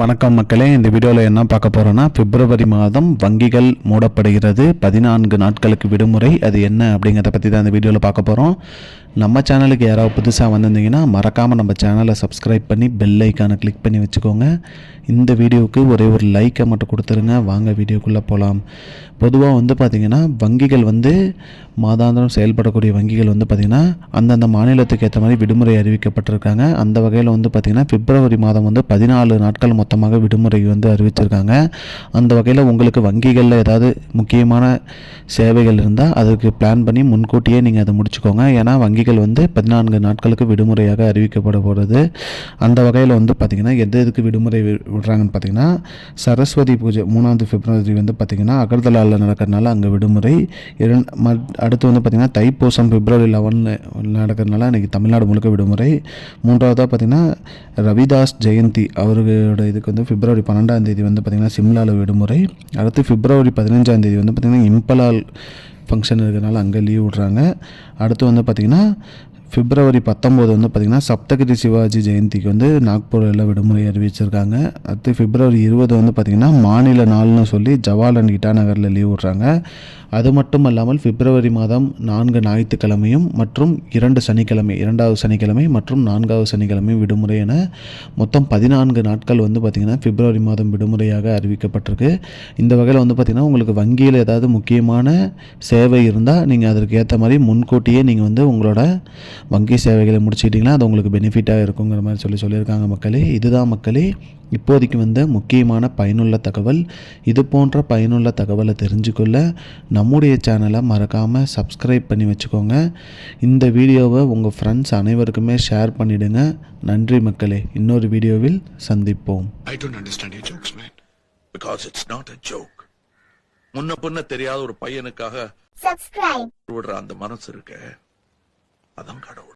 வணக்கம் மக்களே இந்த வீடியோவில் என்ன பார்க்க போகிறோன்னா பிப்ரவரி மாதம் வங்கிகள் மூடப்படுகிறது. பதினான்கு நாட்களுக்கு விடுமுறை அது என்ன அப்படிங்கிறத பற்றி தான் இந்த வீடியோவில் பார்க்க போகிறோம் நம்ம சேனலுக்கு யாராவது புதுசாக வந்திருந்தீங்கன்னா மறக்காமல் நம்ம சேனலை சப்ஸ்கிரைப் பண்ணி பெல் ஐக்கானை கிளிக் பண்ணி வச்சுக்கோங்க. இந்த வீடியோவுக்கு ஒரே ஒரு லைக்கை மட்டும் கொடுத்துருங்க. வாங்க வீடியோக்குள்ளே போகலாம் பொதுவாக வந்து பார்த்திங்கன்னா வங்கிகள் வந்து மாதாந்திரம் செயல்படக்கூடிய வங்கிகள் வந்து பார்த்திங்கன்னா அந்தந்த மாநிலத்துக்கு ஏற்ற மாதிரி விடுமுறை அறிவிக்கப்பட்டிருக்காங்க. அந்த வகையில் வந்து பார்த்திங்கன்னா பிப்ரவரி மாதம் வந்து பதினாலு நாட்கள் மொத்தமாக விடுமுறை வந்து அறிவிச்சிருக்காங்க. அந்த வகையில் உங்களுக்கு வங்கிகளில் ஏதாவது முக்கியமான சேவைகள் இருந்தால் அதுக்கு பிளான் பண்ணி முன்கூட்டியே நீங்கள் அதை முடிச்சுக்கோங்க. ஏன்னா வங்கி பள்ளிகள் வந்து பதினான்கு நாட்களுக்கு விடுமுறையாக அறிவிக்கப்பட போகிறது அந்த வகையில் வந்து பார்த்திங்கன்னா எது எதுக்கு விடுமுறை வி- விடுறாங்கன்னு பார்த்தீங்கன்னா சரஸ்வதி பூஜை மூணாவது பிப்ரவரி வந்து பார்த்திங்கன்னா அகர்தலாவில் நடக்கிறதுனால அங்கே விடுமுறை. இரண்டு ம- அடுத்து வந்து பார்த்திங்கன்னா தைப்பூசம் பிப்ரவரி லெவனில் நடக்கிறதுனால இன்றைக்கி தமிழ்நாடு முழுக்க விடுமுறை. மூன்றாவதாக பார்த்திங்கன்னா ரவிதாஸ் ஜெயந்தி அவர்களோட இதுக்கு வந்து பிப்ரவரி பன்னெண்டாம் தேதி வந்து பார்த்திங்கன்னா சிம்லாவில் விடுமுறை. அடுத்து பிப்ரவரி பதினஞ்சாம் தேதி வந்து பார்த்திங்கன்னா இம்பலால் ஃபங்க்ஷன் இருக்கிறனால அங்கே லீவ் விட்றாங்க. அடுத்து வந்து பார்த்திங்கன்னா பிப்ரவரி பத்தொம்போது வந்து பார்த்திங்கன்னா சப்தகிரி சிவாஜி ஜெயந்திக்கு வந்து நாக்பூரில் விடுமுறை அறிவிச்சிருக்காங்க. அடுத்து பிப்ரவரி இருபது வந்து பார்த்திங்கன்னா மாநில நாள்னு சொல்லி ஜவாஹர்லால் இட்டாநகரில் லீவ் விட்றாங்க. அது மட்டும் அல்லாமல் பிப்ரவரி மாதம் நான்கு ஞாயிற்றுக்கிழமையும் மற்றும் இரண்டு சனிக்கிழமை இரண்டாவது சனிக்கிழமை மற்றும் நான்காவது சனிக்கிழமையும் விடுமுறை என மொத்தம் பதினான்கு நாட்கள் வந்து பார்த்திங்கன்னா பிப்ரவரி மாதம் விடுமுறையாக அறிவிக்கப்பட்டிருக்கு. இந்த வகையில் வந்து பார்த்திங்கன்னா உங்களுக்கு வங்கியில் ஏதாவது முக்கியமான சேவை இருந்தால் நீங்கள் அதற்கு ஏற்ற மாதிரி முன்கூட்டியே நீங்கள் வந்து உங்களோட வங்கி சேவைகளை முடிச்சுக்கிட்டிங்கன்னா அது உங்களுக்கு பெனிஃபிட்டாக இருக்குங்கிற மாதிரி சொல்லி சொல்லியிருக்காங்க மக்களே. இதுதான் மக்களே இப்போதைக்கு வந்த முக்கியமான பயனுள்ள தகவல் இது போன்ற பயனுள்ள தகவலை தெரிஞ்சுக்கொள்ள நம்முடைய சேனலை மறக்காமல் சப்ஸ்கிரைப் பண்ணி வச்சுக்கோங்க இந்த வீடியோவை உங்கள் ஃப்ரெண்ட்ஸ் அனைவருக்குமே ஷேர் பண்ணிடுங்க நன்றி மக்களே இன்னொரு வீடியோவில் சந்திப்போம் I don't understand your jokes, man. Because it's not a joke. முன்ன பின்ன தெரியாத ஒரு பையனுக்காக. விடுற அந்த மனசு இருக்க அதான் கடவுள்